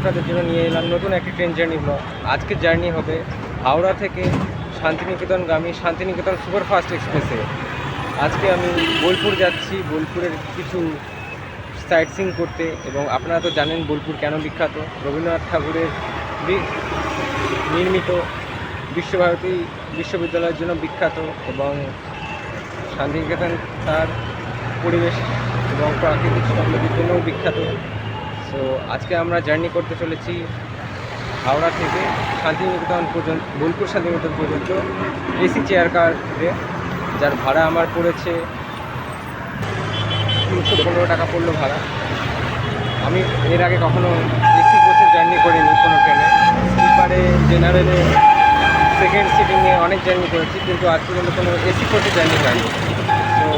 আপনাদের জন্য নিয়ে এলাম নতুন একটি ট্রেন জার্নি ব্লগ আজকের জার্নি হবে হাওড়া থেকে শান্তিনিকেতনগামী শান্তিনিকেতন সুপারফাস্ট এক্সপ্রেসে। আজকে আমি বোলপুর যাচ্ছি, বোলপুরের কিছু সাইট সিং করতে এবং আপনারা তো জানেন বোলপুর কেন বিখ্যাত? রবীন্দ্রনাথ ঠাকুরের নির্মিত বিশ্বভারতী বিশ্ববিদ্যালয়ের জন্য বিখ্যাত এবং শান্তিনিকেতন তার পরিবেশ এবং প্রাকৃতিক সৌন্দর্যের জন্যও বিখ্যাত। সো আজকে আমরা জার্নি করতে চলেছি হাওড়া থেকে শান্তিনিকেতন পর্যন্ত, বোলপুর শান্তিনিকেতন পর্যন্ত এসি চেয়ার কারে যার ভাড়া আমার পড়েছে তিনশো পনেরো টাকা পড়ল ভাড়া। আমি এর আগে কখনো এসি কোচে জার্নি করিনি কোনো ট্রেনে। স্লিপারে জেনারেলে সেকেন্ড সিটিংয়ে অনেক জার্নি করেছি, কিন্তু আজ পর্যন্ত কোনো এসি কোচে জার্নি হয়নি।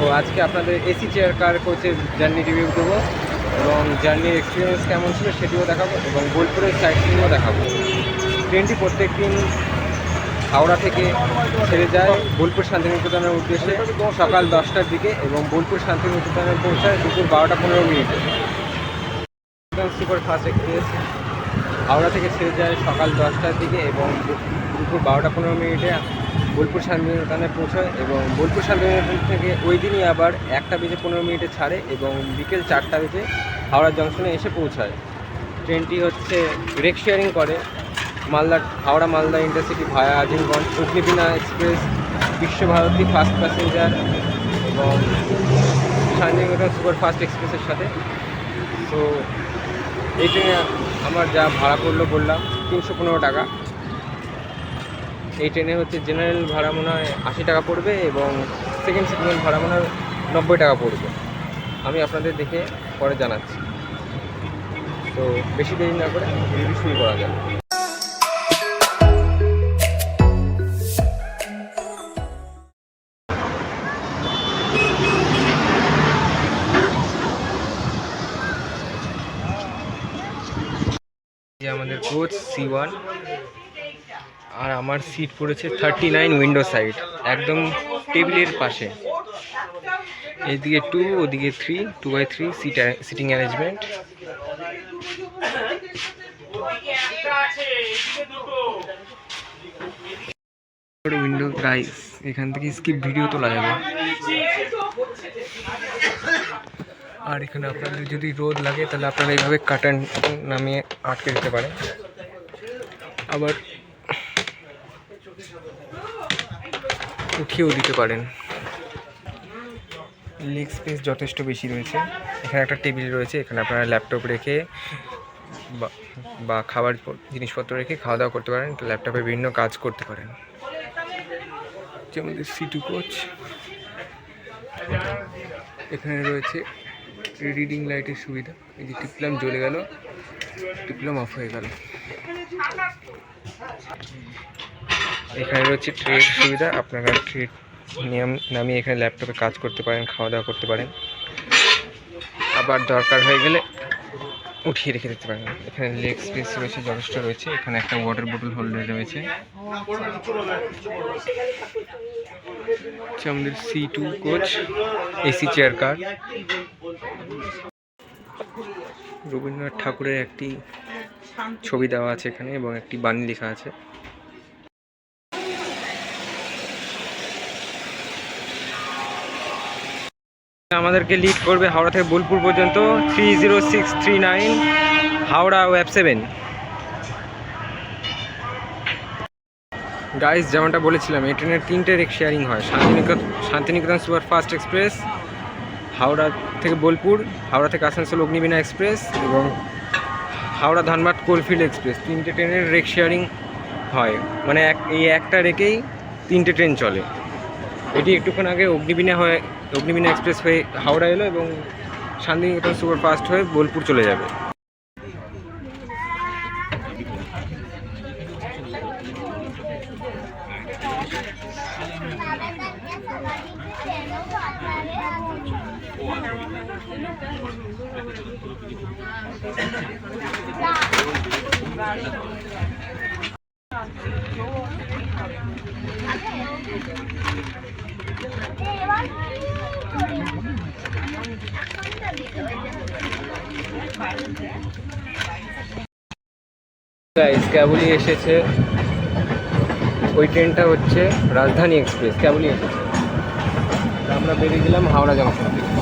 তো আজকে আপনাদের এসি চেয়ার কার কোচের জার্নি রিভিউ দেবো। এবং জার্নির এক্সপিরিয়েন্স কেমন ছিল সেটিও দেখাবো এবং বোলপুরের সাইড সিনও দেখাবো। ট্রেনটি প্রত্যেক দিন হাওড়া থেকে ছেড়ে যায় বোলপুর শান্তিনিকেতনের উদ্দেশ্যে সকাল দশটার দিকে এবং বোলপুর শান্তিনিকেতনে পৌঁছায় দুপুর বারোটা পনেরো মিনিটে। সুপার ফাস্ট এক্সপ্রেস হাওড়া থেকে ছেড়ে যায় সকাল দশটার দিকে এবং দুপুর বারোটা পনেরো মিনিটে বোলপুর শান্তিনিকেতনে পৌঁছায় এবং বোলপুর শান্তিনিকেতন থেকে ওই দিনই আবার একটা বেজে পনেরো মিনিটে ছাড়ে এবং বিকেল চারটা বেজে হাওড়া জংশনে এসে পৌঁছায়। ট্রেনটি হচ্ছে রেক শেয়ারিং করে। Malda, Howrah, Malda intercity via Azimganj, Agnibina express, Visvabharati fast passenger এবং শান্তিনিকেতন সুপার ফাস্ট এক্সপ্রেসের সাথে। তো এই ট্রেনে আমার যা ভাড়া পড়ল বললাম, তিনশো পনেরো টাকা। এই ট্রেনে হচ্ছে জেনারেল ভাড়া মনে হয় আশি টাকা পড়বে এবং সেকেন্ড সিটিংয়ের ভাড়া মনে হয় নব্বই টাকা পড়বে। আমি আপনাদের দেখে পরে জানাচ্ছি। তো বেশি দেরি না করে রিভিউ শুরু করা যাবে আমাদের কোচ সি ওয়ান আর আমার সিট পড়েছে থার্টি নাইন উইন্ডো সাইড একদম টেবিলের পাশে। এইদিকে টু ওদিকে three two by three seat seating arrangement window price এখান থেকে স্কিপ ভিডিও তোলা যাবে। আর এখানে আপনাদের যদি রোদ লাগে, তাহলে আপনারা এইভাবে কাটান নামিয়ে আটকে দিতে পারেন। আবার উঠিয়েও দিতে পারেন। লেগ স্পেস যথেষ্ট বেশি রয়েছে। এখানে একটা টেবিল রয়েছে, এখানে আপনারা ল্যাপটপ রেখে বা- খাবার জিনিসপত্র রেখে খাওয়া দাওয়া করতে পারেন। ল্যাপটপে বিভিন্ন কাজ করতে পারেন। যে আমাদের সিটু কোচ এখানে রয়েছে রিডিং লাইটের সুবিধা। এই যে টিপলাম জ্বলে গেল, টিপলাম অফ হয়ে গেল। এখানে রয়েছে ট্রের সুবিধা। আপনারা ট্রে নিয়ম নামিয়ে এখানে ল্যাপটপে কাজ করতে পারেন, খাওয়া দাওয়া করতে পারেন। আবার দরকার হয়ে গেলে উঠিয়ে রেখে দিতে পারেন। এখানে লেগ স্পেস রয়েছে, যথেষ্ট রয়েছে। এখানে একটা ওয়াটার বোতল হোল্ডার রয়েছে। আমাদের C two coach AC chair car Rabindranath ঠাকুরের একটি ছবি দেওয়া আছে এখানে এবং একটি বাণী লেখা আছে। আমাদেরকে লিড করবে হাওড়া থেকে বোলপুর পর্যন্ত three zero six three nine Howrah web seven guys যেমনটা বলেছিলাম, এই ট্রেনের তিনটে রেক শেয়ারিং হয়, Shantiniketan Shantiniketan super fast express, Howrah থেকে বোলপুর, হাওড়া থেকে আসানসোল অগ্নিবীণা এক্সপ্রেস এবং হাওড়া ধানবাদ কোলফিল্ড এক্সপ্রেস। তিনটে ট্রেনের রেক শেয়ারিং হয়। মানে এক, এই একটা রেকেই তিনটে ট্রেন চলে। এটি একটুক্ষণ আগে অগ্নিবীণা হয়ে অগ্নিবীণা এক্সপ্রেস হয়ে হাওড়া এলো এবং শান্তিনিকেতন সুপারফাস্ট হয়ে বোলপুর চলে যাবে। এসেছে। ওই ট্রেনটা হচ্ছে রাজধানী এক্সপ্রেস। কেমনই এসেছে? আমরা বেরিয়ে গেলাম হাওড়া জংশন থেকে।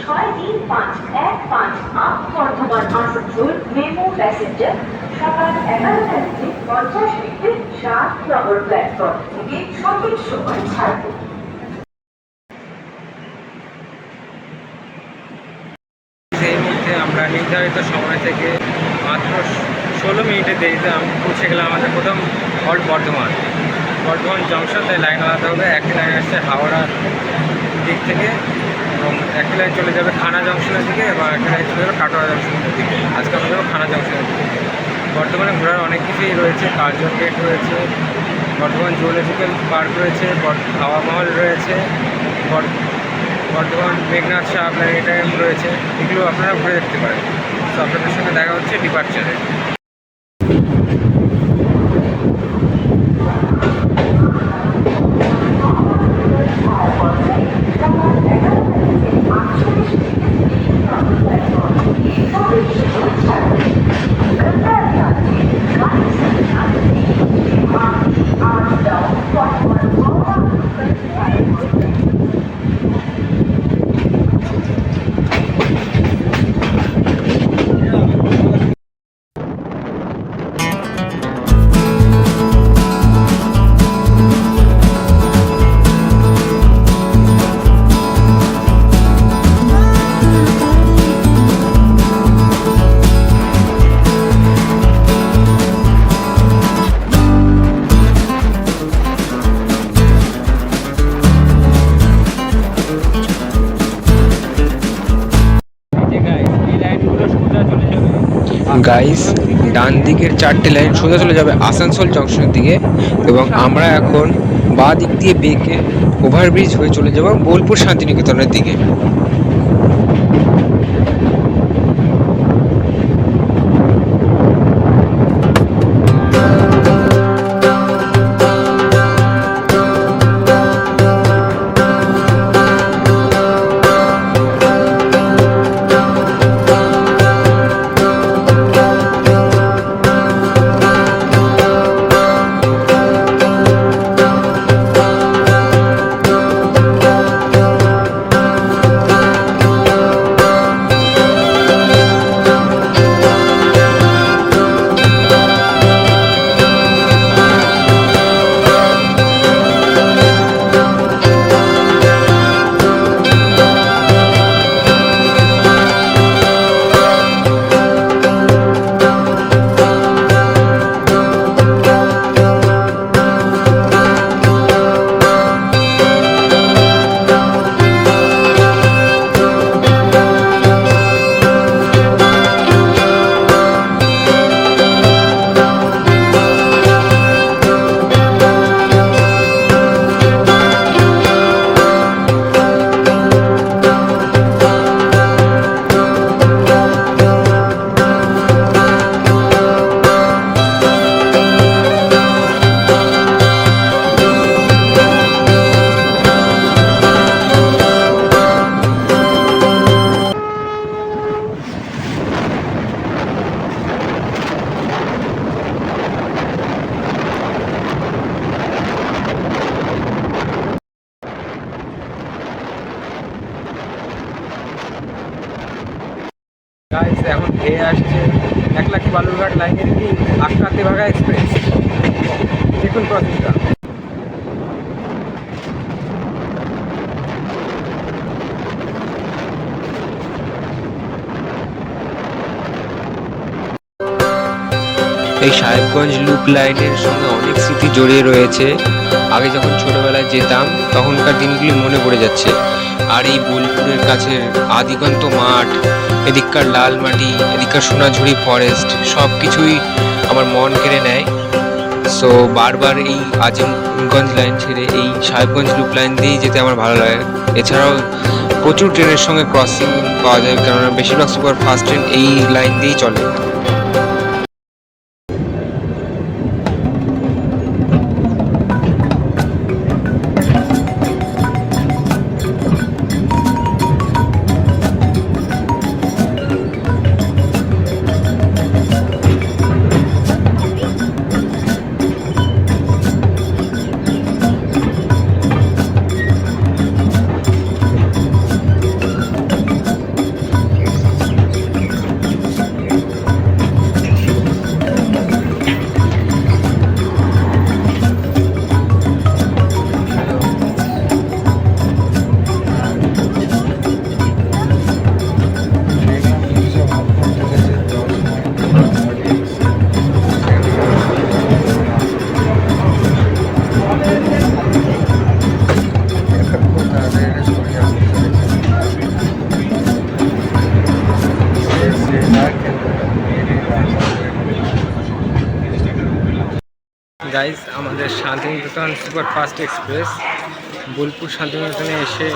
ছয় তিন পাঁচ এক পাঁচ up Bardhaman Asansol MEMU passenger সকাল এগারোটা থেকে পঞ্চাশ মিনিটে সাত নম্বর প্ল্যাটফর্ম থেকে সঠিক সময় ছাড়বে সেই মুহূর্তে আমরা নির্ধারিত সময় থেকে মাত্র ষোলো মিনিটের দেরিতে আমি পৌঁছে গেলাম আমাদের প্রথম হল্ট বর্ধমান। বর্ধমান জংশন তাই লাইন আলাদা হবে একটি লাইন আসছে হাওড়ার দিক থেকে এবং একটি লাইন চলে যাবে খানা জংশনের দিকে এবং একটি লাইন চলে যাবে কাটোয়া জংশনের দিকে। আজকে আমরা যাব খানা জংশনের দিকে। বর্তমানে ঘোরার অনেক কিছুই রয়েছে, কার্জন গেট রয়েছে, বর্ধমান জুওলজিক্যাল পার্ক রয়েছে হাওয়া মহল রয়েছে, বর- বর্ধমান মেঘনাথ শাহ আপনার প্ল্যানেটারিয়াম রয়েছে, এগুলো আপনারা ঘুরে দেখতে পারেন। তো আপনাদের সঙ্গে দেখা হচ্ছে ডিপার্চারে গাইস ডান দিকের চারটে লাইন সোজা চলে যাবে আসানসোল জংশনের দিকে এবং আমরা এখন বাঁ দিক দিয়ে বেঁকে ওভারব্রিজ হয়ে চলে যাব বোলপুর শান্তিনিকেতনের দিকে। সাহেবগঞ্জ লুপ লাইনের সঙ্গে অনেক স্মৃতি জড়িয়ে রয়েছে। আগে যখন ছোটবেলায় যেতাম, তখনকার দিনগুলি মনে পড়ে যাচ্ছে। আর এই বোলপুরের কাছে আদিগন্ত মাঠ, এদিককার লাল মাটি, এদিককার সোনাঝুরি ফরেস্ট সব কিছুই আমার মন কেড়ে নেয়। সো বারবার এই আজিমগঞ্জ লাইন ছেড়ে এই সাহেবগঞ্জ লুপ লাইন দিয়েই যেতে আমার ভালো লাগে। এছাড়াও প্রচুর ট্রেনের সঙ্গে ক্রসিং পাওয়া যায়, কেননা বেশিরভাগ সুপার ফাস্ট ট্রেন এই লাইন দিয়েই চলে। Shantiniketan super fast express. Bolpur শান্তিনিকেতনে এসে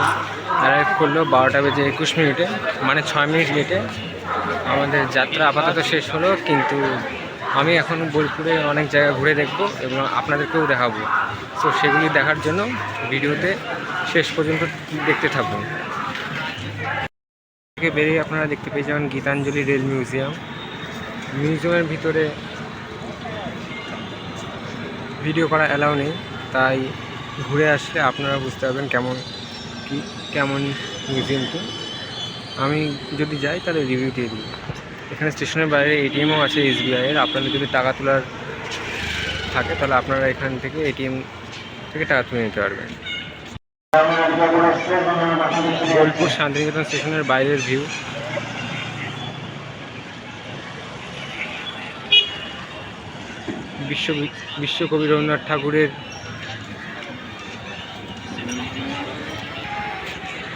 অ্যারাইভ করল বারোটা বেজে একুশ মিনিটে মানে ছয় মিনিট লেটে আমাদের যাত্রা আপাতত শেষ হলো, কিন্তু আমি এখন বোলপুরে অনেক জায়গা ঘুরে দেখব এবং আপনাদেরকেও দেখাবো। তো সেগুলি দেখার জন্য ভিডিওতে শেষ পর্যন্ত দেখতে থাকুন। থেকে বেরিয়ে আপনারা দেখতে পেয়ে যাবেন গীতাঞ্জলি রেল মিউজিয়াম। মিউজিয়ামের ভিতরে ভিডিও করা অ্যালাউ নেই, তাই ঘুরে আসলে আপনারা বুঝতে পারবেন কেমন কি, কেমন মিউজিয়ামটি। আমি যদি যাই তাহলে রিভিউ দিয়ে দিই। এখানে স্টেশনের বাইরে এটিএমও আছে এসবিআইয়ের আপনাদের যদি টাকা তোলার থাকে তাহলে আপনারা এখান থেকে এটিএম থেকে টাকা তুলে নিতে পারবেন। বোলপুর শান্তিনিকেতন স্টেশনের বাইরের ভিউ বিশ্ব বিশ্বকবি রবীন্দ্রনাথ ঠাকুরের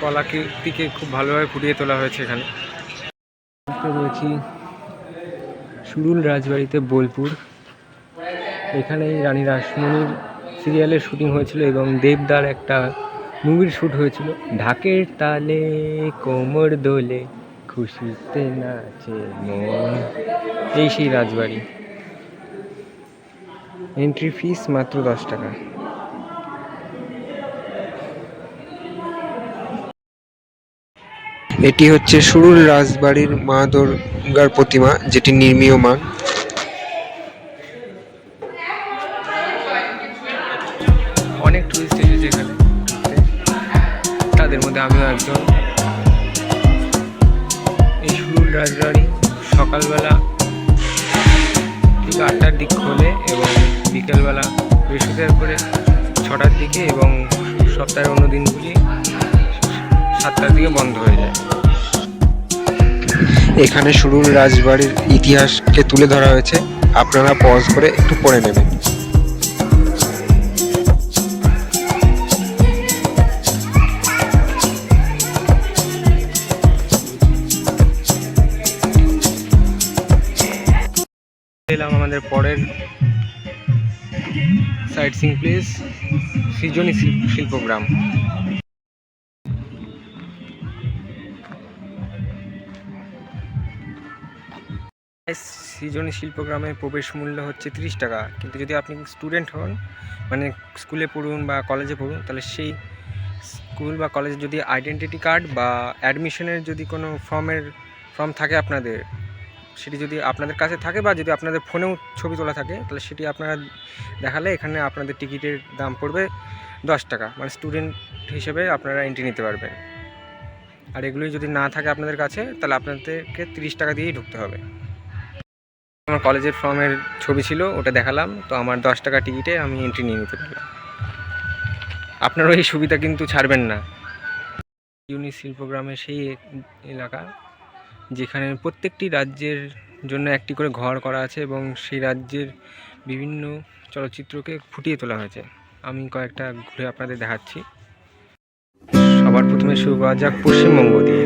কলাকৃতিকে খুব ভালোভাবে ফুটিয়ে তোলা হয়েছে এখানে। রয়েছি সুরুল রাজবাড়িতে বোলপুর। এখানেই রানী রাসমণির সিরিয়ালের শুটিং হয়েছিল এবং দেবদার একটা মুভির শ্যুট হয়েছিল। ঢাকের তালে কোমর দোলে খুশিতে নাচে মন। এই সেই রাজবাড়ি। এন্ট্রি ফিস মাত্র দশ টাকা। এটি হচ্ছে সুরুল রাজবাড়ির মা দুর্গার প্রতিমা যেটি নির্মীয়মান। অনেক টুরিস্ট এসেছে এখানে। তাদের মধ্যে আমিও একজন। এই সুরুল রাজবাড়ি সকালবেলা ঠিক আটটার দিক খোলে এবং বিকেলবেলা বৃহস্পতিবার করে ছটার দিকে এবং সপ্তাহের অন্য দিনগুলি সাতটার দিকে বন্ধ হয়ে যায়। এখানে সুরুল রাজবাড়ির ইতিহাসকে তুলে ধরা হয়েছে। আপনারা পজ করে একটু পড়ে নেবেন। এলাম আমাদের পরের সাইট সিং প্লেস, সৃজনী শিল- শিল্পগ্রাম। সৃজনী শিল্পগ্রামের প্রবেশ মূল্য হচ্ছে তিরিশ টাকা। কিন্তু যদি আপনি স্টুডেন্ট হন মানে স্কুলে পড়ুন বা কলেজে পড়ুন, তাহলে সেই স্কুল বা কলেজে যদি আইডেন্টিটি কার্ড বা অ্যাডমিশনের যদি কোনো ফর্মের, ফর্ম থাকে আপনাদের সেটি যদি আপনাদের কাছে থাকে বা যদি আপনাদের ফোনেও ছবি তোলা থাকে, তাহলে সেটি আপনারা দেখালে এখানে আপনাদের টিকিটের দাম পড়বে দশ টাকা। মানে স্টুডেন্ট হিসেবে আপনারা এন্ট্রি নিতে পারবেন। আর এগুলোই যদি না থাকে আপনাদের কাছে, তাহলে আপনাদেরকে তিরিশ টাকা দিয়েই ঢুকতে হবে। আমার কলেজের ফর্মের ছবি ছিল, ওটা দেখালাম। তো আমার দশ টাকা টিকিটে আমি এন্ট্রি নিয়ে নিতে পারলাম। আপনারও এই সুবিধা কিন্তু ছাড়বেন না। ইউনি শিল্পগ্রামের সেই এলাকা। যেখানে প্রত্যেকটি রাজ্যের জন্য একটি করে ঘর করা আছে এবং সেই রাজ্যের বিভিন্ন চলচ্চিত্রকে ফুটিয়ে তোলা হয়েছে। আমি কয়েকটা ঘুরে আপনাদের দেখাচ্ছি। সবার প্রথমে শুরু করা যাক পশ্চিমবঙ্গ দিয়ে।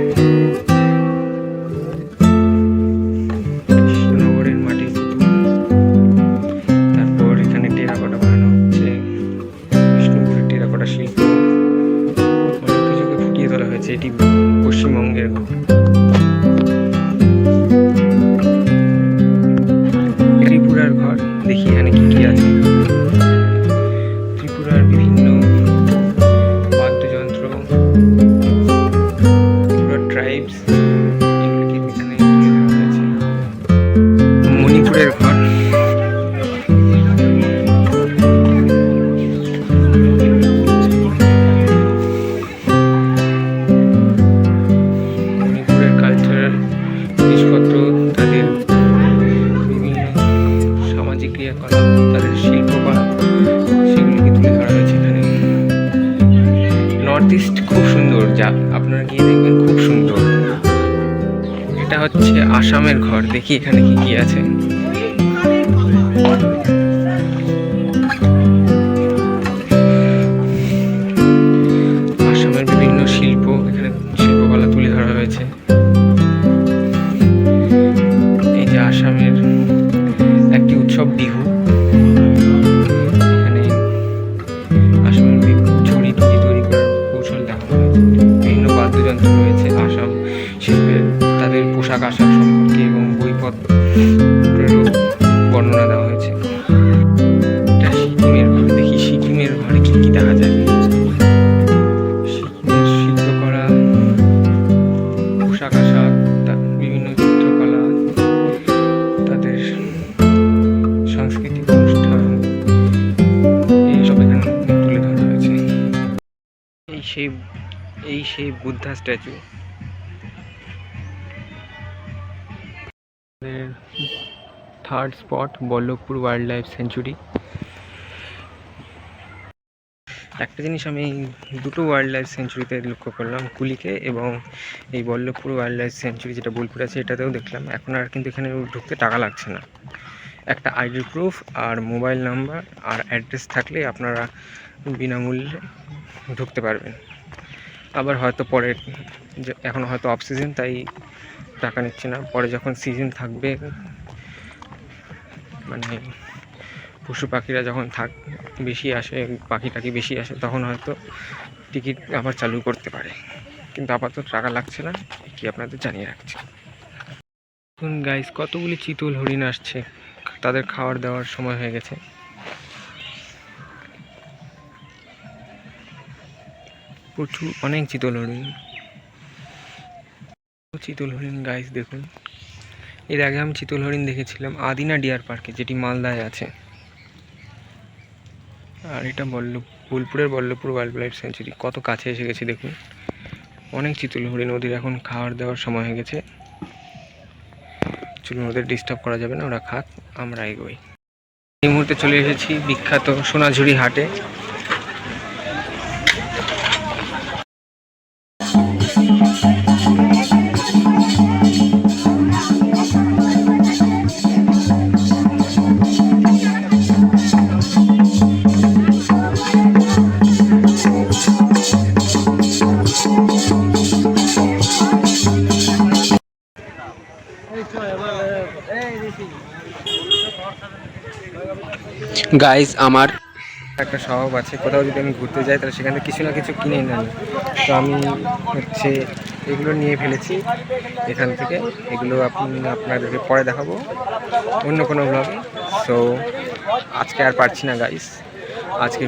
দেখি এখানে কি কি আছে। Buddha statue. Third spot Ballavpur wildlife sanctuary একটা জিনিস আমি দুটো ওয়াইল্ড লাইফ সেঞ্চুরিতে লক্ষ্য করলাম কুলিকে এবং এই বল্লভপুর ওয়াইল্ড লাইফ সেঞ্চুরি যেটা বোলপুর আছে এটাতেও দেখলাম। এখন আর কিন্তু এখানে ঢুকতে টাকা লাগছে না। একটা আইডি প্রুফ আর মোবাইল নাম্বার আর অ্যাড্রেস থাকলে আপনারা বিনামূল্যে ঢুকতে পারবেন। আবার হয়তো পরে এখন হয়তো অফ সিজন তাই টাকা নিচ্ছে না। পরে যখন সিজন থাকবে মানে পশু পাখিরা যখন থাক, বেশি আসে, পাখি টাকি বেশি আসে, তখন হয়তো টিকিট আবার চালু করতে পারে। কিন্তু আপাতত টাকা লাগছে না কি আপনাদের জানিয়ে রাখছি। গাইস কতগুলি চিতল হরিণ আসছে। তাদের খাওয়ার দেওয়ার সময় হয়ে গেছে। প্রচুর, অনেক চিতল হরিণ চিতল হরিণ গাইস দেখুন। এর আগে আমি চিতল হরিণ দেখেছিলাম আদিনা ডিয়ার পার্কে, যেটি মালদায় আছে। আর এটা বল্লভ, বোলপুরের বল্লভপুর ওয়াইল্ড লাইফ সেঞ্চুরি। কত কাছে এসে গেছে, দেখুন। অনেক চিতল হরিণ ওদের এখন খাওয়ার দেওয়ার সময় হয়ে গেছে। চলুন, ওদের ডিস্টার্ব করা যাবে না, ওরা খাক, আমরা এগোই। এই মুহূর্তে চলে এসেছি বিখ্যাত সোনাঝুরি হাটে। গাইস আমার একটা স্বভাব আছে, কোথাও যদি আমি ঘুরতে যাই, তাহলে সেখানে কিছু না কিছু কিনে নেন তো আমি হচ্ছে এগুলো নিয়ে ফেলেছি, এখান থেকে। এগুলো আপনি, আপনাদেরকে পরে দেখাবো অন্য কোনো ব্লগে সো আজকে আর পারছি না গাইস আজকে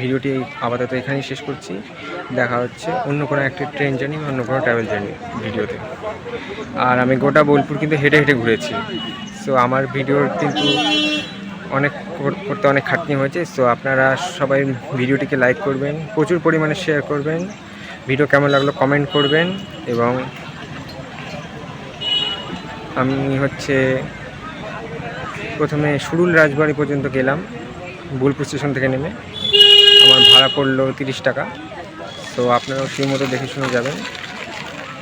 ভিডিওটি আপাতত এখানেই শেষ করছি। দেখা হচ্ছে অন্য কোনো একটা ট্রেন জার্নি অন্য কোনো ট্রাভেল জার্নি ভিডিওতে। আর আমি গোটা বোলপুর কিন্তু হেঁটে হেঁটে ঘুরেছি। সো আমার ভিডিওর কিন্তু অনেক করতে অনেক খাটনি হয়েছে সো আপনারা সবাই ভিডিওটিকে লাইক করবেন, প্রচুর পরিমাণে শেয়ার করবেন। ভিডিও কেমন লাগল কমেন্ট করবেন, এবং আমি হচ্ছে প্রথমে সুরুল রাজবাড়ি পর্যন্ত গেলাম, বোলপুর স্টেশন থেকে নেমে। আমার ভাড়া পড়ল তিরিশ টাকা তো আপনারাও সেই মতো দেখে শুনে যাবেন।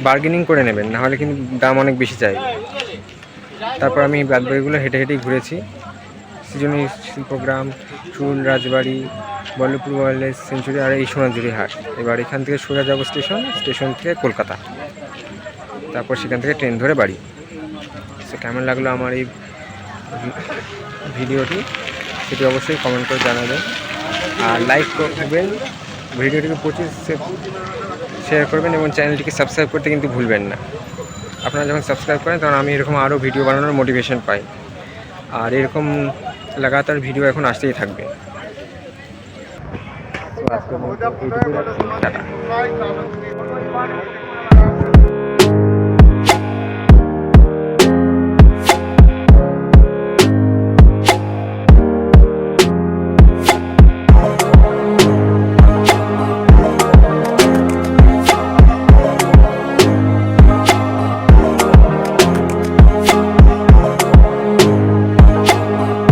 বার্গেনিং করে নেবেন, নাহলে কিন্তু দাম অনেক বেশি চাই তারপর আমি বাদবাকিগুলো হেঁটে হেঁটেই ঘুরেছি। সৃজনী শিল্পগ্রাম চুল রাজবাড়ি, বল্লভপুর ওয়াইল্ড সেঞ্চুরি, আর এই সোনাঝুরি হাট। এবার এখান থেকে সোজা যাব স্টেশন স্টেশন থেকে কলকাতা। তারপর সেখান থেকে ট্রেন ধরে বাড়ি। সো কেমন লাগল আমার এই ভিডিওটি? সেটি অবশ্যই কমেন্ট করে জানাবেন। আর লাইক করবেন, ভিডিওটিকে প্রচুর শেয়ার করবেন এবং চ্যানেলটিকে সাবস্ক্রাইব করতে কিন্তু ভুলবেন না। আপনারা যখন সাবস্ক্রাইব করেন, তখন আমি এরকম আরও ভিডিও বানানোর মোটিভেশন পাই। আর এরকম লাগাতার ভিডিও এখন আসতেই থাকবে তো আজকের মতো এইটুকুই রাখছি। টাটা